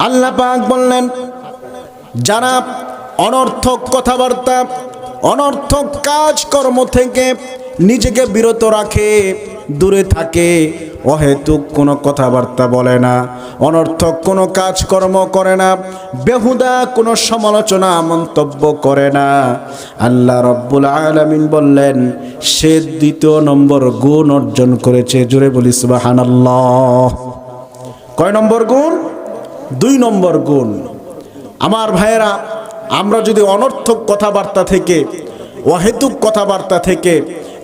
আল্লাহ পাক বললেন, যারা অনর্থক কথাবার্তা, অনর্থক কাজকর্ম থেকে নিজেকে বিরত রাখে, দূরে থাকে, অহেতুক কোনো কথাবার্তা বলে না, অনর্থক কোনো কাজকর্ম করে না, বেহুদা কোনো সমালোচনা, মন্তব্য করে না। আল্লাহ রব্বুল আলামিন বললেন, সে দ্বিতীয় নম্বর গুণ অর্জন করেছে জুড়ে বলি সুবহানাল্লাহ। কয় নম্বর গুণ? দুই নম্বর গুণ। আমার ভাইয়েরা, আমরা যদি অনর্থক কথাবার্তা থেকে, অহেতুক কথাবার্তা থেকে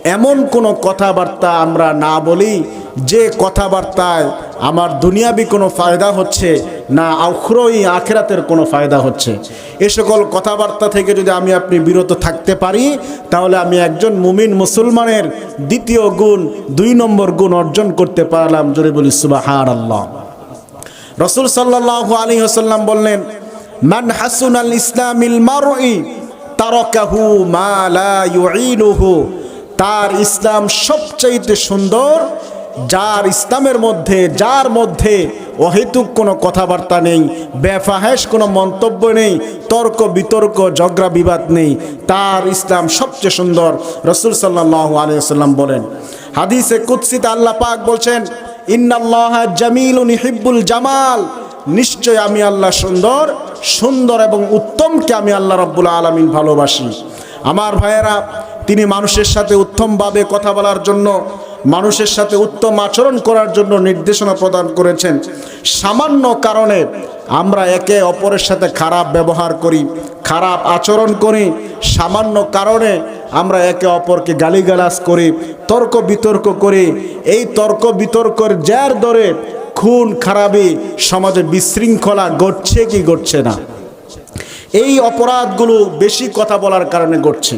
এমন কোনো কথাবার্তা আমরা না বলি, যে কথাবার্তায় আমার দুনিয়াবি কোনো ফায়দা হচ্ছে, না আখরই আখেরাতের কোনো ফায়দা হচ্ছে। এ সকল কথাবার্তা থেকে যদি আমি আপনি বিরত থাকতে পারি, তাহলে আমি একজন মুমিন মুসলমানের দ্বিতীয় গুণ, দুই নম্বর গুণ অর্জন করতে পারলাম। জোরে বলি সুবাহ আল্লাহ রসুল সাল্লাহ আলী হাসাল্লাম বললেন, মান হাসুন আল ইসলামিল মারই তারকাহু মা লা ইউইনুহু তার ইসলাম সবচাইতে সুন্দর, যার ইসলামের মধ্যে, যার মধ্যে অহেতুক কোনো কথাবার্তা নেই বেফাহেস কোনো মন্তব্য নেই, তর্ক বিতর্ক, ঝগড়া বিবাদ নেই, তার ইসলাম সবচেয়ে সুন্দর, রসুল সাল্লাহ আলিয়াল্লাম বলেন। হাদিসে কুৎসিত আল্লাহ পাক বলছেন ইন্নাল্লাহ জামিলুন হিব্বুল জামাল। নিশ্চয় আমি আল্লাহ সুন্দর সুন্দর এবং উত্তমকে আমি আল্লাহ রব্বুল আলমিন ভালোবাসি। আমার ভাইয়েরা, তিনি মানুষের সাথে উত্তমভাবে কথা বলার জন্য, মানুষের সাথে উত্তম আচরণ করার জন্য নির্দেশনা প্রদান করেছেন। সামান্য কারণে আমরা একে অপরের সাথে খারাপ ব্যবহার করি, খারাপ আচরণ করি। সামান্য কারণে আমরা একে অপরকে গালিগালাজ করি, তর্ক বিতর্ক করি। এই তর্ক বিতর্কের জ্যার দরে খুন, খারাপি সমাজে বিশৃঙ্খলা ঘটছে কি ঘটছে না? এই অপরাধগুলো বেশি কথা বলার কারণে ঘটছে।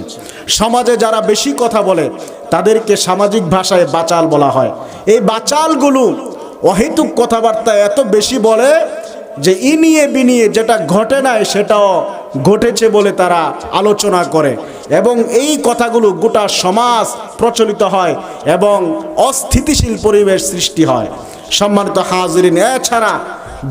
সমাজে যারা বেশি কথা বলে, তাদেরকে সামাজিক ভাষায় বাচাল বলা হয়। এই বাচালগুলো অহেতুক কথাবার্তা এত বেশি বলে যে ইনিয়ে বিনিয়ে যেটা ঘটে নাই, সেটাও ঘটেছে বলে তারা আলোচনা করে। এবং এই কথাগুলো গোটা সমাজ প্রচলিত হয় এবং অস্থিতিশীল পরিবেশ সৃষ্টি হয়। সম্মানিত হাজরিন, এছাড়া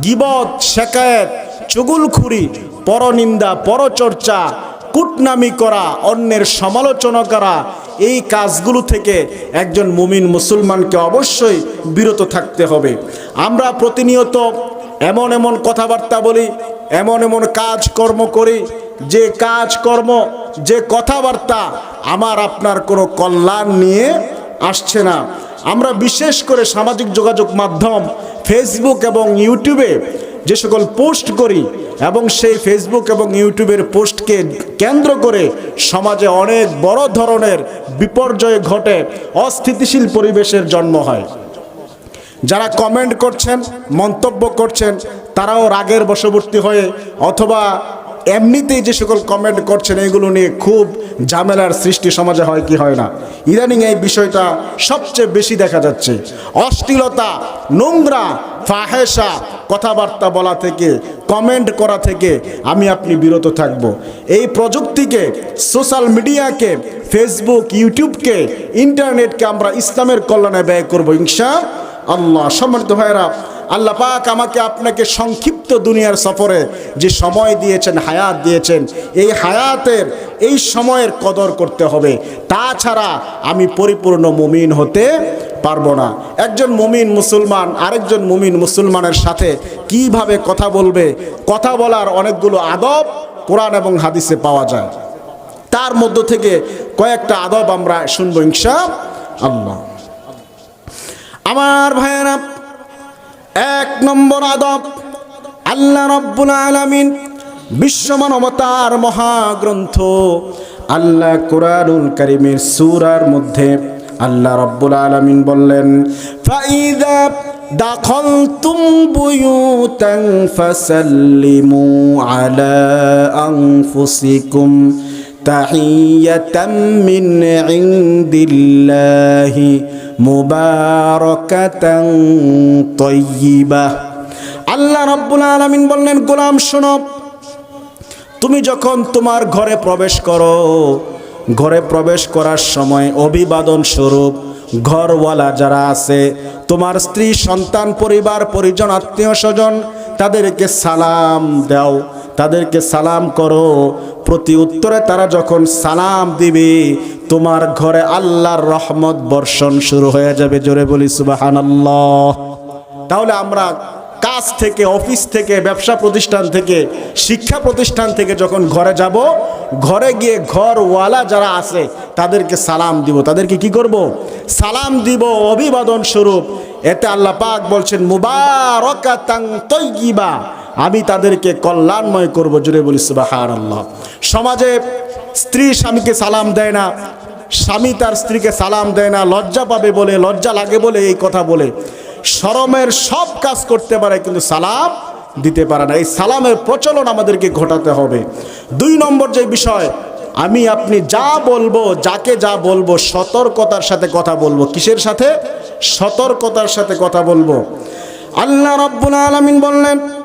গিবত, শেকায়েত, চুগুলখুরি, পরনিন্দা, পরচর্চা, কুটনামি করা, অন্যের সমালোচনা করা, এই কাজগুলো থেকে একজন মুমিন মুসলমানকে অবশ্যই বিরত থাকতে হবে। আমরা প্রতিনিয়ত এমন এমন কথাবার্তা বলি, এমন এমন কাজ কর্ম করি, যে কাজকর্ম, যে কথাবার্তা আমার আপনার কোনো কল্যাণ নিয়ে আসছে না। আমরা বিশেষ করে সামাজিক যোগাযোগ মাধ্যম ফেসবুক এবং ইউটিউবে যে সকল পোস্ট করি এবং সেই ফেসবুক এবং ইউটিউবের পোস্টকে কেন্দ্র করে সমাজে অনেক বড় ধরনের বিপর্যয় ঘটে, অস্থিতিশীল পরিবেশের জন্ম হয়। যারা কমেন্ট করছেন, মন্তব্য করছেন, তারাও রাগের বশবর্তী হয়ে অথবা এমনিতেই যে সকল কমেন্ট করছেন, এগুলো নিয়ে খুব ঝামেলার সৃষ্টি সমাজে হয় কি হয় না। ইদানিং এই বিষয়টা সবচেয়ে বেশি দেখা যাচ্ছে। অশ্লীলতা, নোংরা, ফাহেসা কথাবার্তা বলা থেকে কমেন্ট করা থেকে আমি আপনি বিরত থাকব। এই প্রযুক্তিকে সোশ্যাল মিডিয়াকে ফেসবুক ইউটিউবকে ইন্টারনেটকে আমরা ইসলামের কল্যাণে ব্যয় করব, ইনশা আল্লাহ, সম্মানিত ভাইয়েরা, আল্লাহ পাক আমাকে আপনাকে সংক্ষিপ্ত দুনিয়ার সফরে যে সময় দিয়েছেন, হায়াত দিয়েছেন, এই হায়াতের, এই সময়ের কদর করতে হবে। তাছাড়া আমি পরিপূর্ণ মুমিন হতে পারব না। একজন মুমিন মুসলমান, আরেকজন মুমিন মুসলমানের সাথে কীভাবে কথা বলবে, কথা বলার অনেকগুলো আদব কোরআন এবং হাদিসে পাওয়া যায়। তার মধ্য থেকে কয়েকটা আদব আমরা শুনব ইনশা আল্লাহ। আমার ভাইয়েরা এক নম্বর আদব আল্লাহ রব্বুল আলামিন বিশ্ব মানবতার মহাগ্রন্থ আল্লাহ কোরআনুল করিমের সুরার মধ্যে আল্লাহ রব্বুল আলামিন বললেন ফাইদা دخلتم بيوتا فسلموا على أنفسكم تحية من عند الله মুবারকাত তৈবা আল্লাহ রব্বুল আলমিন বললেন গোলাম শোনো তুমি যখন তোমার ঘরে প্রবেশ করো ঘরে প্রবেশ করার সময় অভিবাদন স্বরূপ ঘরওয়ালা যারা আছে তোমার স্ত্রী সন্তান পরিবার পরিজন আত্মীয় স্বজন তাদেরকে সালাম দাও তাদেরকে সালাম করো। প্রতি উত্তরে তারা যখন সালাম দিবে, তোমার ঘরে আল্লাহর রহমত বর্ষণ শুরু হয়ে যাবে। জোরে বলি, সুবাহানাল্লাহ। তাহলে আমরা কাজ থেকে, অফিস থেকে, ব্যবসা প্রতিষ্ঠান থেকে, শিক্ষা প্রতিষ্ঠান থেকে যখন ঘরে যাব, ঘরে গিয়ে ঘরওয়ালা যারা আছে, তাদেরকে সালাম দিব। তাদেরকে কি করব? সালাম দিব অভিবাদন স্বরূপ। এতে আল্লাহ পাক বলছেন মুবারকাতাং তৈগিবা আমি তাদেরকে কল্যাণময় করব, জুড়ে বলি সুবাহার আল্লাহ সমাজে স্ত্রী স্বামীকে সালাম দেয় না, স্বামী তার স্ত্রীকে সালাম দেয় না, লজ্জা পাবে বলে, লজ্জা লাগে বলে এই কথা বলে। শরমের সব কাজ করতে পারে, কিন্তু সালাম দিতে পারে না। এই সালামের প্রচলন আমাদেরকে ঘটাতে হবে। দুই নম্বর যে বিষয়, আমি আপনি যা বলব, যাকে যা বলব, সতর্কতার সাথে কথা বলব। কিসের সাথে? সতর্কতার সাথে কথা বলব। আল্লাহ রব্বুল আলমিন বললেন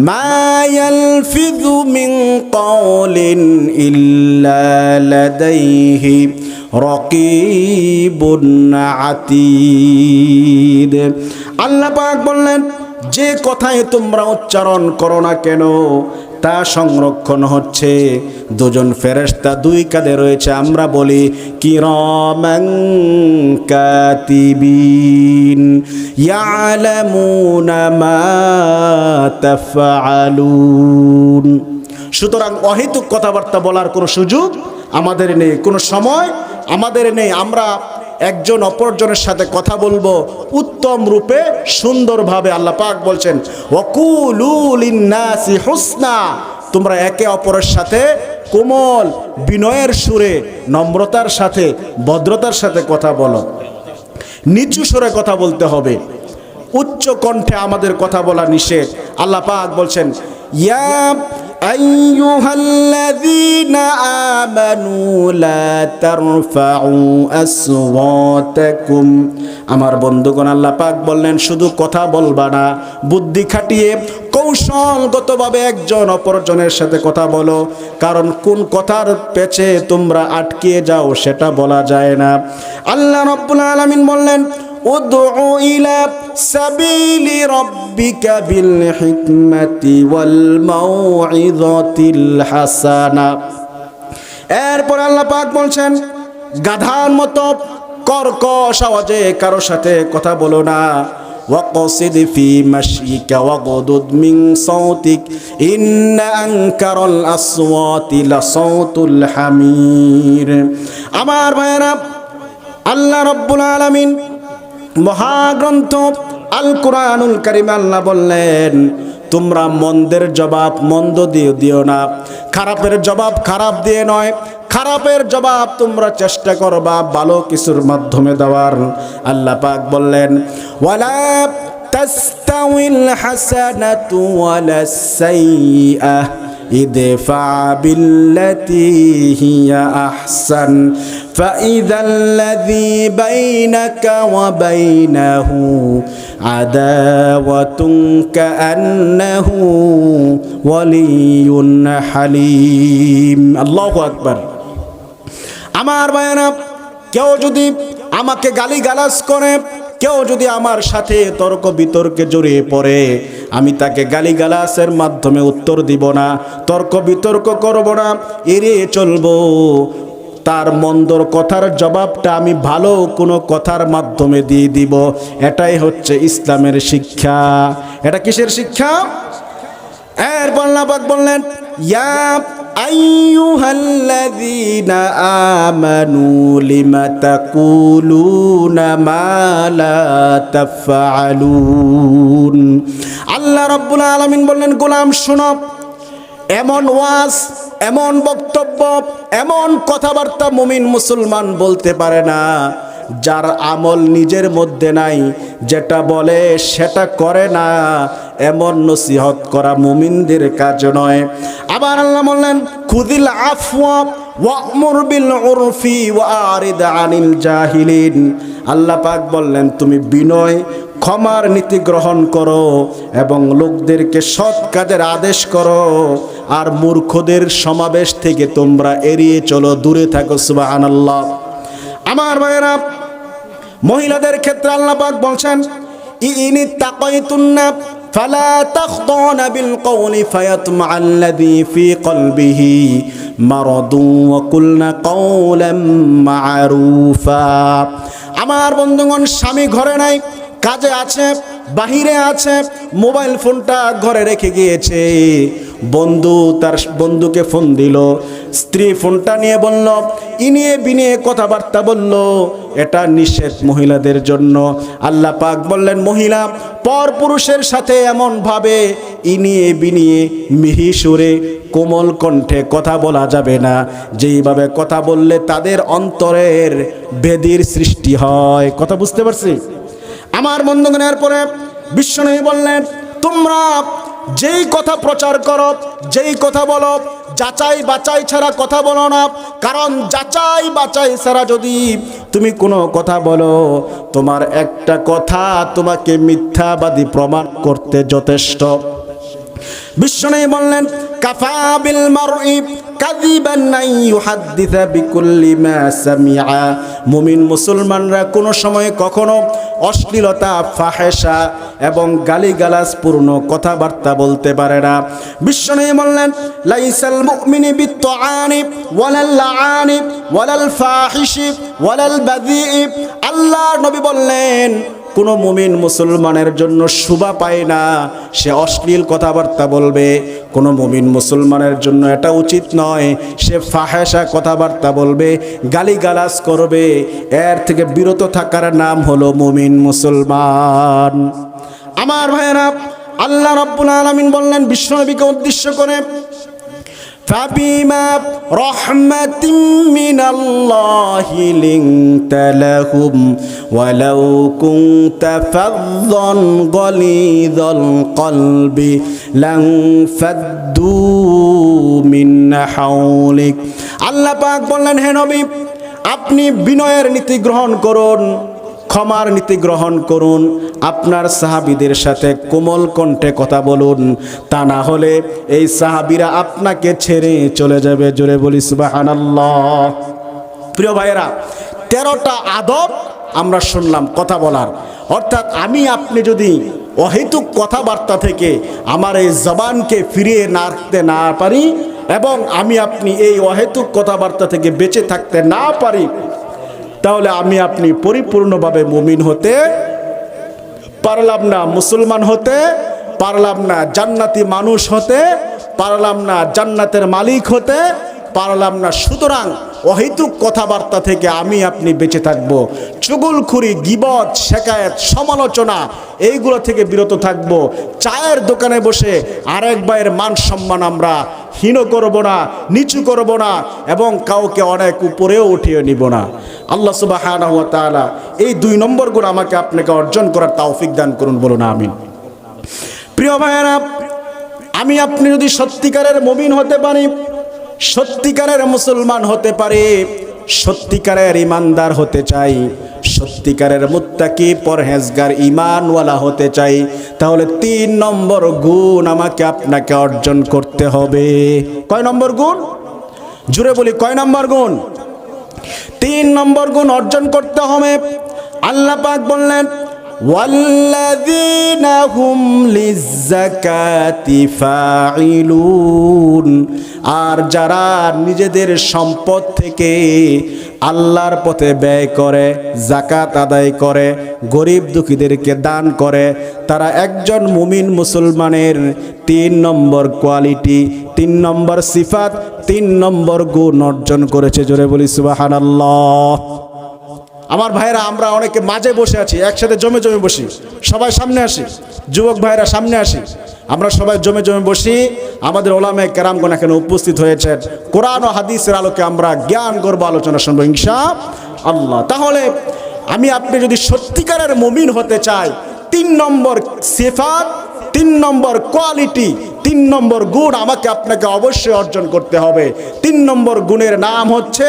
ما يلفظ من قول إلا لديه رقيب عتيد আল্লাহ পাক বললেন যে কথায় তোমরা উচ্চারণ করো না কেন তা সংরক্ষণ হচ্ছে। দুজন ফেরেশতা দুই কাঁধে রয়েছে। আমরা বলি, কিরমাং কাতিবিন সুতরাং অহেতুক কথাবার্তা বলার কোনো সুযোগ আমাদের নেই, কোনো সময় আমাদের নেই। আমরা একজন অপরজনের সাথে কথা বলব উত্তম রূপে সুন্দরভাবে আল্লাহ পাক বলছেন ওকুলুলিন্নাসি হুসনা তোমরা একে অপরের সাথে কোমল বিনয়ের সুরে, নম্রতার সাথে, ভদ্রতার সাথে কথা বলো। নিচু সুরে কথা বলতে হবে। উচ্চ কণ্ঠে আমাদের কথা বলা নিষেধ। আল্লাহ পাক বলছেন, ইয়া আইয়ুহাল্লাযীনা আমানু লা তারফাউ আসওয়াতাকুম আমার বন্ধুগণ, আল্লাহ পাক বললেন, শুধু কথা বলবা না, বুদ্ধি খাটিয়ে কৌশলগতভাবে একজন অপরজনের সাথে কথা বলো। কারণ কোন কথার পেছে তোমরা আটকে যাও, সেটা বলা যায় না। আল্লাহ রব্বুল আলামিন বললেন ادع إلى سبيل ربك بالحكمة والموعظة الحسنة এরপর আল্লাহ পাক বলছেন গাধার মতো কর্কশ আওয়াজে কারো সাথে কথা বলো না وقصد في مشيك وغضض من صوتك إن أنكر الأصوات لصوت الحمير আমার ভাইয়েরা আল্লাহ রব্বুল আলামিন মহাগ্রন্থ আল কোরআনুল কারিম আল্লাহ বললেন, তোমরা মন্দের জবাব মন্দ দিয়ে দিও না। খারাপের জবাব খারাপ দিয়ে নয়। খারাপের জবাব তোমরা চেষ্টা করবা ভালো কিছুর মাধ্যমে দেওয়ার। আল্লাহ পাক বললেন, ওয়ালা তাস্তাউিল হাসানাতু ওয়ালা সাইয়্যাহ। ادفع بالتي هي احسن فاذا الذي بينك وبينه عداوه كانه ولي حليم الله اكبر আমার ভাইয়েরা কেউ যদি আমাকে গালি গালাজ করে কেউ যদি আমার সাথে তর্ক বিতর্কে জড়িয়ে পড়ে, আমি তাকে গালিগালাসের মাধ্যমে উত্তর দিব না, তর্ক বিতর্ক করব না, এড়িয়ে চলবো। তার মন্দর কথার জবাবটা আমি ভালো কোনো কথার মাধ্যমে দিয়ে দিব। এটাই হচ্ছে ইসলামের শিক্ষা। এটা কিসের শিক্ষা? এর বল্লাবাদ বললেন, ইয়া আইয়ুহাল্লাযীনা আমানু লিমা তাকুলুনা মা লা তাফআলুন। আল্লাহ রাব্বুল আলামিন বললেন, গোলাম, শোনো, এমন ওয়াজ, এমন বক্তব্য, এমন কথাবার্তা মুমিন মুসলমান বলতে পারে না। যার আমল নিজের মধ্যে নাই, যেটা বলে সেটা করে না, এমন নসিহত করা মুমিনদের কাজ নয়। আবার আল্লাহ বললেন খুদিল জাহিলিন। আল্লাহ পাক বললেন, তুমি বিনয়, ক্ষমার নীতি গ্রহণ করো এবং লোকদেরকে সৎ কাজের আদেশ করো। আর মূর্খদের সমাবেশ থেকে তোমরা এড়িয়ে চলো, দূরে থাকো সুবাহ সুবহানাল্লাহ। আমার ভাইয়েরা মহিলাদের ক্ষেত্রে আল্লাহ পাক বলছেন ইনি তাকাইতুন্না فلا تخضعن بالقول فيطمع الذي في قلبه مرض وقلن قولا معروفا আমার বন্ধুগণ স্বামী ঘরে নাই কাজে আছে বাহিরে আছে মোবাইল ফোনটা ঘরে রেখে গিয়েছে বন্ধু তার বন্ধুকে ফোন দিল। স্ত্রী ফোনটা নিয়ে বলল, ইনিয়ে বিনিয়ে কথাবার্তা বলল, এটা নিষেধ মহিলাদের জন্য। আল্লাহ পাক বললেন, মহিলা, পর পুরুষের সাথে এমনভাবে ইনিয়ে বিনিয়ে মিহি সুরে কোমল কণ্ঠে কথা বলা যাবে না। যেইভাবে কথা বললে তাদের অন্তরের বেদির সৃষ্টি হয়। কথা বুঝতে পারছি? আমার বন্ধুগণের পরে বিশ্বনবী বললেন, তোমরা যেই কথা প্রচার কর, যেই কথা বলো, যাচাই বাচাই ছাড়া কথা বলো না। কারণ যাচাই বাচাই ছাড়া যদি তুমি কোনো কথা বলো, তোমার একটা কথা তোমাকে মিথ্যাবাদী প্রমাণ করতে যথেষ্ট। বিশ্বনেই বললেন, কাফা বিল মারই কাযিবান নাই ইউহাদ্দিসা বিকুল্লি মা সামিআ। মুমিন মুসলমানরা কোনো সময় কখনো অশ্লীলতা ফাহেসা এবং গালিগালাজ পূর্ণ কথাবার্তা বলতে পারে না। বিশ্বনবী বললেন, লাইসাল মুমিনি বিত্তাআনি, ওয়ালাল লাআনি, ওয়ালাল ফাহিশি, ওয়ালাল বাযীই আল্লাহর নবী বললেন কোনো মুমিন মুসলমানের জন্য শুভা পায় না। সে অশ্লীল কথাবার্তা বলবে। কোনো মুমিন মুসলমানের জন্য এটা উচিত নয়। সে ফাহেসা কথাবার্তা বলবে, গালিগালাজ করবে। এর থেকে বিরত থাকার নাম হলো মুমিন মুসলমান। আমার ভাইয়েরা, আল্লাহ রব্বুল আলমিন বললেন, বিশ্বনবীকে উদ্দেশ্য করে فبما رحمة من الله لنت لهم ولو كنت فظا غليظ القلب لانفضوا من حولك আল্লাহ পাক বললেন হে নবী আপনি বিনয়ের নীতি গ্রহণ করুন ক্ষমার নীতি গ্রহণ করুন। আপনার সাহাবিদের সাথে কোমল কণ্ঠে কথা বলুন। তা না হলে এই সাহাবিরা আপনাকে ছেড়ে চলে যাবে। জোরে বলি সুবাহান প্রিয় ভাইয়েরা, তেরোটা আদব আমরা শুনলাম কথা বলার। অর্থাৎ আমি, আপনি যদি অহেতুক কথাবার্তা থেকে আমার এই জবানকে ফিরিয়ে না রাখতে না পারি এবং আমি, আপনি এই অহেতুক কথাবার্তা থেকে বেঁচে থাকতে না পারি তাহলে আমি আপনি পরিপূর্ণভাবে মুমিন হতে পারলাম না, মুসলমান হতে পারলাম না, জান্নাতি মানুষ হতে পারলাম না, জান্নাতের মালিক হতে পারলাম না। সুতরাং অহেতুক কথাবার্তা থেকে আমি আপনি বেঁচে থাকব। চুগুলখুরি গিবত শেখায়ত সমালোচনা, এইগুলো থেকে বিরত থাকব। চায়ের দোকানে বসে আরেক ভাইয়ের মান সম্মান আমরা হীন করব না, নিচু করব না এবং কাউকে অনেক উপরেও উঠিয়ে নিব না। আল্লাহ সুবাহ এই দুই নম্বর গুণ আমাকে আপনাকে অর্জন করার তাওফিক দান করুন বলুন আমি প্রিয় ভাইয়েরা, আমি আপনি যদি সত্যিকারের মমিন হতে পারি, সত্যিকারের মুসলমান হতে পারে সত্যিকারের ইমানদার হতে চাই, সত্যিকারের মুত্তাকি পরহেজগার ইমানওয়ালা হতে চাই, তাহলে তিন নম্বর গুণ আমাকে আপনাকে অর্জন করতে হবে। কয় নম্বর গুণ? জুড়ে বলি, কয় নম্বর গুণ? তিন নম্বর গুণ অর্জন করতে হবে। আল্লাহ পাক বললেন والذين هم للزكاة فاعلون আর যারা নিজেদের সম্পদ থেকে আল্লাহর পথে ব্যয় করে জাকাত আদায় করে গরিব দুঃখীদেরকে দান করে তারা একজন মুমিন মুসলমানের তিন নম্বর কোয়ালিটি তিন নম্বর সিফাত তিন নম্বর গুণ অর্জন করেছে জোরে বলি সুবাহানাল্লাহ আমার ভাইরা আমরা অনেকে মাঝে বসে আছি, একসাথে জমে জমে বসি। সবাই সামনে আসি, যুবক ভাইরা সামনে আসি। আমরা সবাই জমে জমে বসি। আমাদের ওলামে কেরামগণ এখানে উপস্থিত হয়েছেন। কোরআন ও হাদিসের আলোকে আমরা জ্ঞান, গর্ব, আলোচনা শুনব ইনশা আল্লাহ তাহলে আমি আপনি যদি সত্যিকারের মমিন হতে চাই, তিন নম্বর সেফাত তিন নম্বর কোয়ালিটি তিন নম্বর গুণ আমাকে আপনাকে অবশ্যই অর্জন করতে হবে। তিন নম্বর গুণের নাম হচ্ছে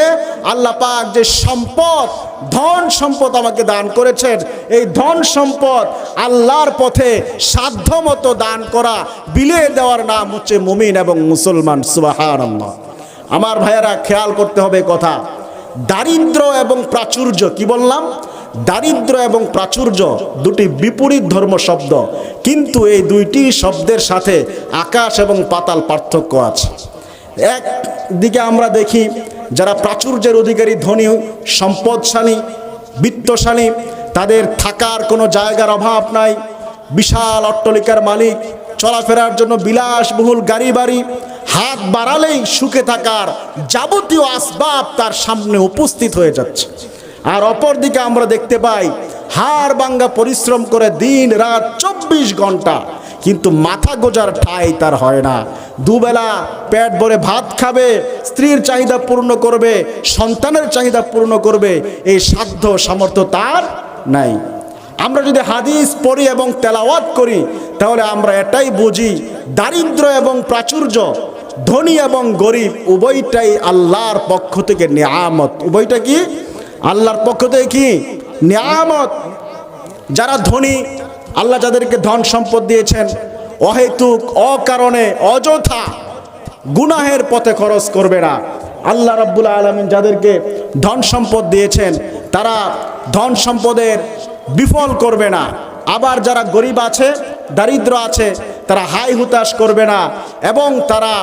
আল্লাহ পাক যে সম্পদ, ধন সম্পদ আমাকে দান করেছেন। এই ধন সম্পদ আল্লাহর পথে সাধ্যমতো দান করা বিলিয়ে দেওয়ার নাম হচ্ছে মুমিন এবং মুসলমান সুবাহান আমার ভাইয়েরা, খেয়াল করতে হবে কথা। দারিদ্র এবং প্রাচুর্য, কি বললাম? দারিদ্র এবং প্রাচুর্য দুটি বিপরীত ধর্ম শব্দ। কিন্তু এই দুইটি শব্দের সাথে আকাশ এবং পাতাল পার্থক্য আছে। একদিকে আমরা দেখি যারা প্রাচুর্যের অধিকারী, ধনী, সম্পদশালী, বিত্তশালী, তাদের থাকার কোনো জায়গার অভাব নাই, বিশাল অট্টলিকার মালিক, চলাফেরার জন্য বিলাসবহুল গাড়ি বাড়ি, হাত বাড়ালেই সুখে থাকার যাবতীয় আসবাব তার সামনে উপস্থিত হয়ে যাচ্ছে। আর অপর দিকে আমরা দেখতে পাই, হাড় বাঙ্গা পরিশ্রম করে দিন রাত চব্বিশ ঘণ্টা, কিন্তু মাথা গোজার ঠাই তার হয় না। দুবেলা পেট ভরে ভাত খাবে, স্ত্রীর চাহিদা পূর্ণ করবে, সন্তানের চাহিদা পূর্ণ করবে, এই সাধ্য সামর্থ্য তার নাই। আমরা যদি হাদিস পড়ি এবং তেলাওয়াত করি, তাহলে আমরা এটাই বুঝি, দারিদ্র এবং প্রাচুর্য, ধনী এবং গরিব, উভয়টাই আল্লাহর পক্ষ থেকে নিয়ামত। উভয়টা কি? আল্লাহর পক্ষ থেকে কি? নিয়ামত। যারা ধনী, আল্লাহ যাদেরকে ধন সম্পদ দিয়েছেন, অহেতুক, অকারণে, অযথা, গুনাহের পথে খরচ করবে না। আল্লাহ রাব্বুল আলমিন যাদেরকে ধন সম্পদ দিয়েছেন, তারা ধন সম্পদের বিফল করবে না। আবার যারা গরিব আছে, দারিদ্র আছে, তারা হাই হুতাশ করবে না। এবং তারা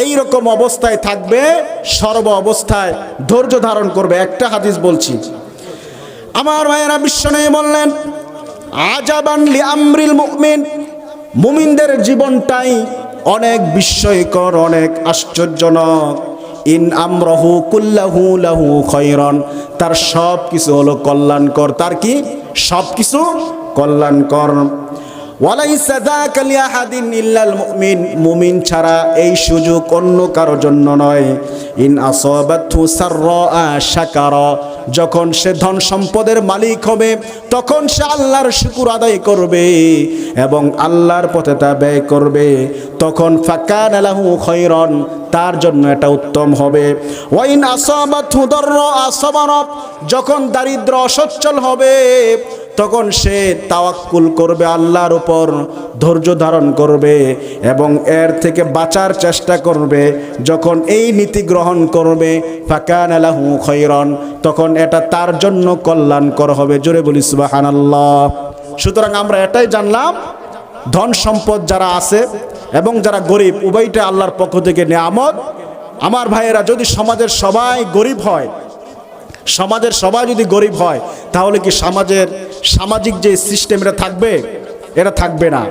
এই রকম অবস্থায় থাকবে, সর্ব অবস্থায় ধৈর্য ধারণ করবে। একটা হাদিস বলছি। আমার ভাইয়েরা বিশ্ব নেই বললেন আজাবান লি আমরিল মুমিন। মুমিনদের জীবনটাই অনেক বিস্ময়কর, অনেক আশ্চর্যজনক। ইন আমরহু কুল্লাহু লাহু খৈরন তার সব কিছু হলো কল্যাণকর। তার কি? সব কিছু কল্যাণকর। ওয়ালাইসা যাকাল ইয়াহাদিন ইল্লাল মুমিন মুমিন ছাড়া এই সুযোগ অন্য কারও জন্য নয়। ইন আসাবাতহু সাররা শাকারা যখন সে ধন সম্পদের মালিক হবে, তখন সে আল্লাহর শুকুর আদায় করবে এবং আল্লাহর পথে তা ব্যয় করবে। তখন ফাকান লাহু খৈরন, তার জন্য এটা উত্তম হবে। ওয়াইন আসাবাতহু দাররা আসাবারা, যখন দারিদ্র অসচ্ছল হবে, তখন সে তাওয়াক্কুল করবে আল্লাহর উপর, ধৈর্য ধারণ করবে এবং এর থেকে বাঁচার চেষ্টা করবে। যখন এই নীতি গ্রহণ করবে, ফাকান আলাহু খৈরন তখন এটা তার জন্য কল্যাণকর হবে। জোরে বলি সুবাহান আল্লাহ সুতরাং আমরা এটাই জানলাম, ধন সম্পদ যারা আছে এবং যারা গরিব, উভয়টা আল্লাহর পক্ষ থেকে নেয়ামত। আমার ভাইয়েরা, যদি সমাজের সবাই গরিব হয়, সমাজের সবাই যদি গরিব হয়, তাহলে কি সমাজের সামাজিক যে সিস্টেম এটা থাকবে এটা থাকবে না।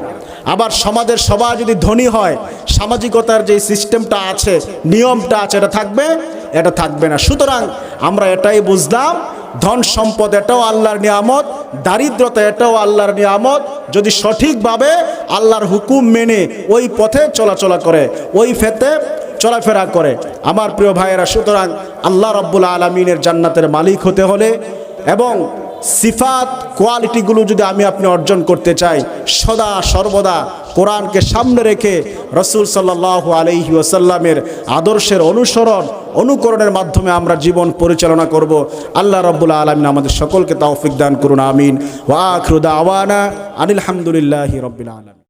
আবার সমাজের সবাই যদি ধনী হয়, সামাজিকতার যে সিস্টেমটা আছে, নিয়মটা আছে, এটা থাকবে? এটা থাকবে না। সুতরাং আমরা এটাই বুঝলাম, ধন সম্পদ এটাও আল্লাহর নিয়ামত, দারিদ্রতা এটাও আল্লাহর নিয়ামত। যদি সঠিকভাবে আল্লাহর হুকুম মেনে ওই পথে চলাচলা করে, ওই ফেতে চলাফেরা করে, আমার প্রিয় ভাইয়েরা, সুতরাং আল্লাহ রব্বুল আলমিনের জান্নাতের মালিক হতে হলে এবং সিফাত কোয়ালিটিগুলো যদি আমি আপনি অর্জন করতে চাই, সদা সর্বদা কোরআনকে সামনে রেখে রসুল সাল্লাহ আলহি ওসাল্লামের আদর্শের অনুসরণ, অনুকরণের মাধ্যমে আমরা জীবন পরিচালনা করব। আল্লাহ রব্বুল আলমিন আমাদের সকলকে তাওফিক দান করুন, আমিন। ওয়াখরুদা আওয়ানা আনিল হামদুলিল্লাহি আলমিন।